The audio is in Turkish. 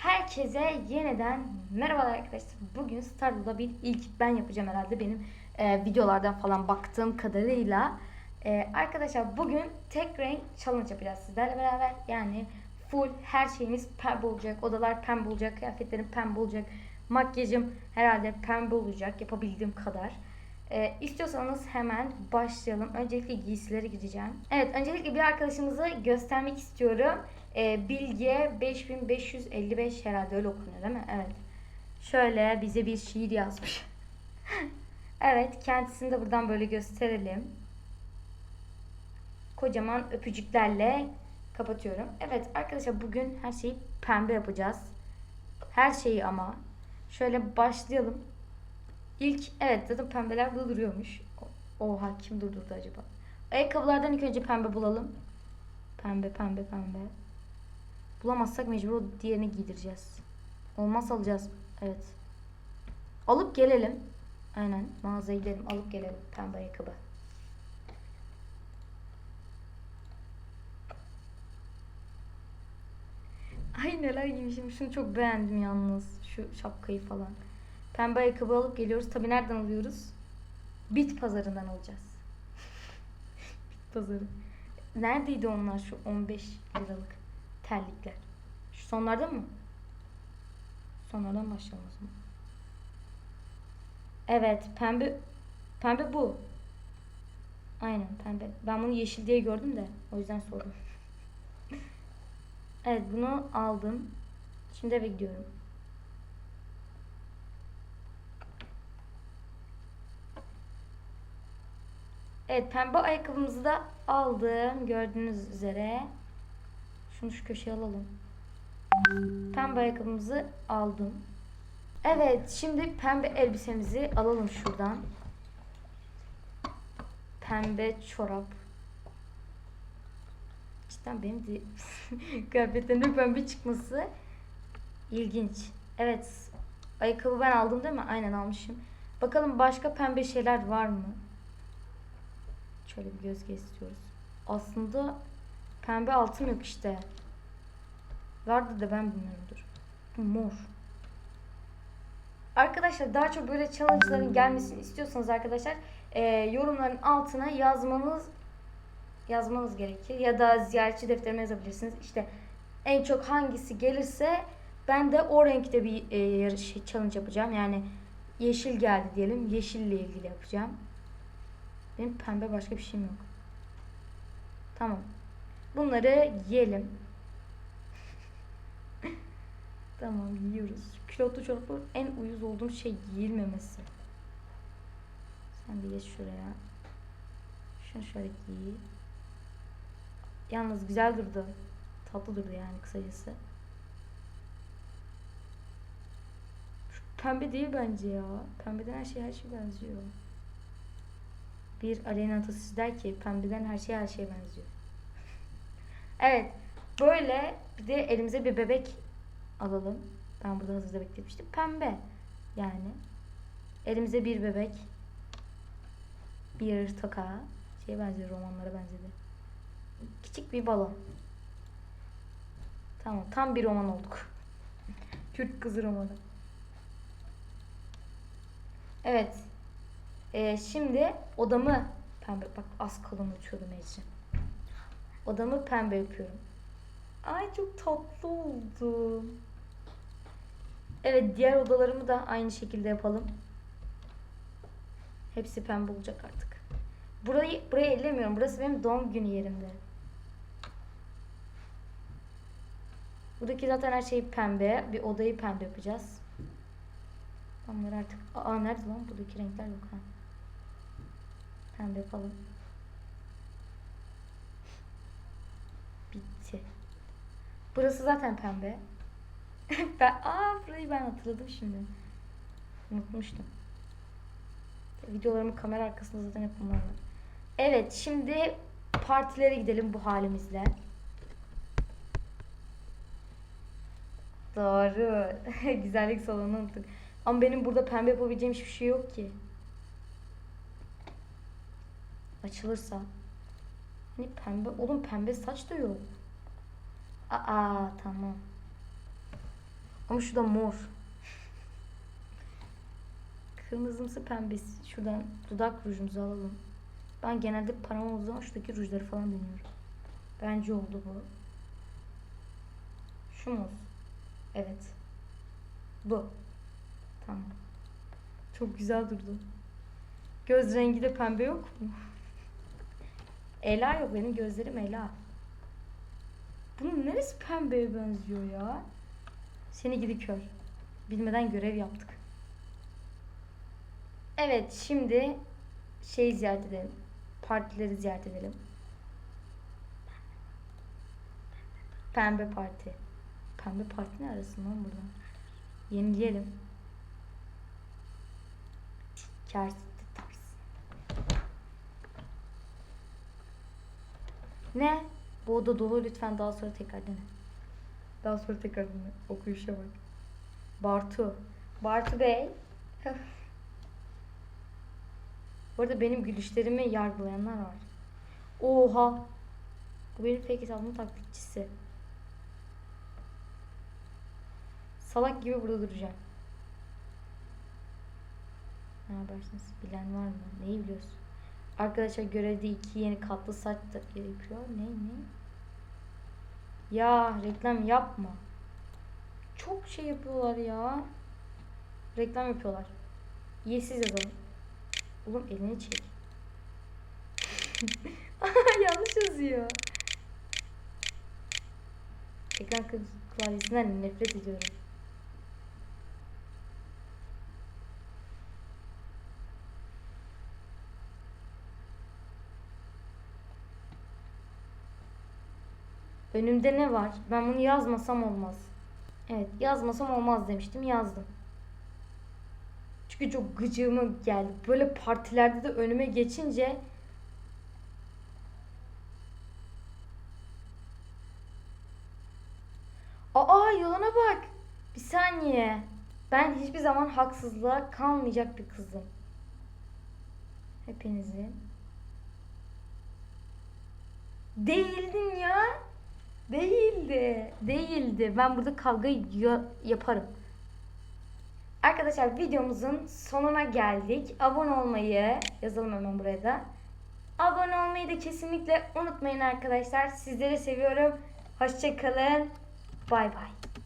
Herkese yeniden merhaba arkadaşlar. Bugün Stardew'da bir ilk ben yapacağım herhalde benim e, videolardan falan baktığım kadarıyla. E, arkadaşlar bugün tek renk challenge yapacağız sizlerle beraber. Yani full her şeyimiz pembe olacak. Odalar pembe olacak. Kıyafetlerim pembe olacak. Makyajım herhalde pembe olacak yapabildiğim kadar. E, istiyorsanız hemen başlayalım. Öncelikle giysilere gideceğim. Evet öncelikle bir arkadaşımızı göstermek istiyorum. E, Bilge 5555 herhalde öyle okunuyor değil mi? Evet. Şöyle bize bir şiir yazmış. evet kendisini de buradan böyle gösterelim. Kocaman öpücüklerle kapatıyorum. Evet arkadaşlar bugün her şeyi pembe yapacağız. Her şeyi ama. Şöyle başlayalım. İlk evet zaten pembeler burada duruyormuş. Oha kim durdurdu acaba? Ayakkabılardan ilk önce pembe bulalım. Pembe pembe pembe. Bulamazsak mecbur o diğerini giydireceğiz. Olmaz alacağız. Evet. Alıp gelelim. Aynen mağazaya gidelim alıp gelelim pembe ayakkabı. Ay neler giymişim. Şunu çok beğendim yalnız. Şu şapkayı falan. Pembe ayakkabı alıp geliyoruz. Tabi nereden alıyoruz? Bit pazarından alacağız. Bit pazarı. Neredeydi onlar şu 15 liralık terlikler? Şu sonlardan mı? Sonlardan başlayalım o zaman. Evet pembe pembe bu. Aynen pembe. Ben bunu yeşil diye gördüm de o yüzden sordum. evet bunu aldım. Şimdi eve gidiyorum. Evet pembe ayakkabımızı da aldım. Gördüğünüz üzere. Şunu şu köşeye alalım. Pembe ayakkabımızı aldım. Evet şimdi pembe elbisemizi alalım şuradan. Pembe çorap. Cidden benim de kıyafetlerimde pembe çıkması ilginç. Evet. Ayakkabı ben aldım değil mi? Aynen almışım. Bakalım başka pembe şeyler var mı? Şöyle bir göz istiyoruz. Aslında pembe altın yok işte. Vardı da ben bilmiyorumdur. Mor. Arkadaşlar daha çok böyle challenge'ların gelmesini istiyorsanız arkadaşlar e, yorumların altına yazmanız yazmanız gerekir. Ya da ziyaretçi defterime yazabilirsiniz. İşte en çok hangisi gelirse ben de o renkte bir e, yarış şey, challenge yapacağım. Yani yeşil geldi diyelim. Yeşille ilgili yapacağım. Benim pembe başka bir şeyim yok. Tamam. Bunları yiyelim. tamam yiyoruz. Külotlu çoraplar en uyuz olduğum şey giyilmemesi. Sen de geç şuraya. Şunu şöyle giy. Yalnız güzel durdu. Tatlı durdu yani kısacası. Pembe değil bence ya. Pembeden her şey her şey benziyor. Bir Aleyna atasözü der ki pembeden her şey her şeye benziyor. Evet. Böyle bir de elimize bir bebek alalım. Ben burada hazırda beklemiştim. Pembe. Yani. Elimize bir bebek. Bir toka. Şeye benziyor romanlara benzedi. Küçük bir balon. Tamam. Tam bir roman olduk. Kürt kızı romanı. Evet. Ee, şimdi odamı pembe bak az kalın uçuyordum Ecrin. Odamı pembe yapıyorum. Ay çok tatlı oldu. Evet diğer odalarımı da aynı şekilde yapalım. Hepsi pembe olacak artık. Burayı burayı ellemiyorum. Burası benim doğum günü yerimde. Buradaki zaten her şey pembe. Bir odayı pembe yapacağız. Onları artık... Aa nerede lan? Buradaki renkler yok ha. Pembe yapalım. Burası zaten pembe. ben, aa burayı ben hatırladım şimdi. Unutmuştum. Videolarımın kamera arkasında zaten hep bunlar. Evet şimdi partilere gidelim bu halimizle. Doğru. Güzellik salonu unuttuk. Ama benim burada pembe yapabileceğim hiçbir şey yok ki. Açılırsa. Hani pembe. Oğlum pembe saç da yok. Aa tamam. Ama şu da mor. Kırmızımsı pembesi. Şuradan dudak rujumuzu alalım. Ben genelde param olduğu zaman şuradaki rujları falan deniyorum. Bence oldu bu. Şu mu? Evet. Bu. Tamam. Çok güzel durdu. Göz rengi de pembe yok mu? Ela yok benim gözlerim Ela. Bunun neresi pembeye benziyor ya? Seni gidi kör. Bilmeden görev yaptık. Evet şimdi şey ziyaret edelim. Partileri ziyaret edelim. Pembe parti. Pembe parti ne arasın lan burada? Yenileyelim. Kersit tars. Ne? Bu oda dolu lütfen daha sonra tekrar dene. Daha sonra tekrar dene. Okuyuşa bak. Bartu. Bartu Bey. Bu arada benim gülüşlerimi yargılayanlar var. Oha. Bu benim fake hesabımın taklitçisi. Salak gibi burada duracağım. Ne yaparsınız? Bilen var mı? Neyi biliyorsun? Arkadaşlar görevde iki yeni katlı saç da gerekiyor. Ne ne? Ya reklam yapma. Çok şey yapıyorlar ya. Reklam yapıyorlar. Yesiz yazalım. Oğlum elini çek. Yanlış yazıyor. Ekran klavyesinden nefret ediyorum. Önümde ne var? Ben bunu yazmasam olmaz. Evet yazmasam olmaz demiştim yazdım. Çünkü çok gıcığıma geldi. Böyle partilerde de önüme geçince Aa yalana bak. Bir saniye. Ben hiçbir zaman haksızlığa kalmayacak bir kızım. Hepinizi. Değildin ya. Değildi. Değildi. Ben burada kavga ya- yaparım. Arkadaşlar videomuzun sonuna geldik. Abone olmayı yazalım hemen buraya da. Abone olmayı da kesinlikle unutmayın arkadaşlar. Sizleri seviyorum. Hoşçakalın. Bay bay.